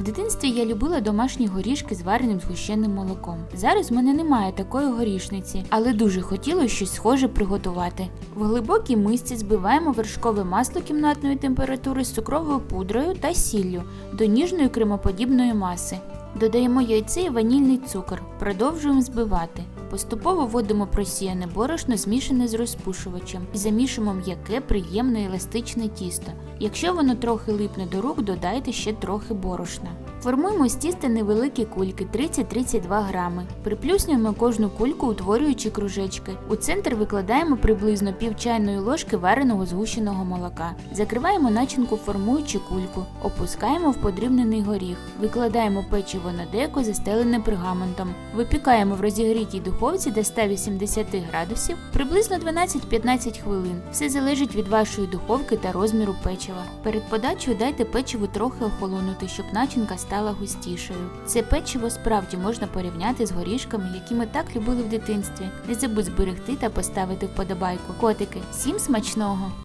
В дитинстві я любила домашні горішки з вареним згущеним молоком. Зараз в мене немає такої горішниці, але дуже хотілося щось схоже приготувати. В глибокій мисці збиваємо вершкове масло кімнатної температури з цукровою пудрою та сіллю до ніжної кремоподібної маси. Додаємо яйце і ванільний цукор, продовжуємо збивати. Поступово вводимо просіяне борошно, змішане з розпушувачем, і замішуємо м'яке, приємне еластичне тісто. Якщо воно трохи липне до рук, додайте ще трохи борошна. Формуємо з тіста невеликі кульки 30-32 грами. Приплюснюємо кожну кульку, утворюючи кружечки. У центр викладаємо приблизно пів чайної ложки вареного згущеного молока. Закриваємо начинку, формуючи кульку, опускаємо в подрібнений горіх, викладаємо печиво на деко, застелене пергаментом. Випікаємо в розігрітій духовці до 180 градусів приблизно 12-15 хвилин. Все залежить від вашої духовки та розміру печива. Перед подачею дайте печиву трохи охолонути, щоб начинка стала густішою. Це печиво справді можна порівняти з горішками, які ми так любили в дитинстві. Не забудь зберегти та поставити вподобайку. Котики, всім смачного!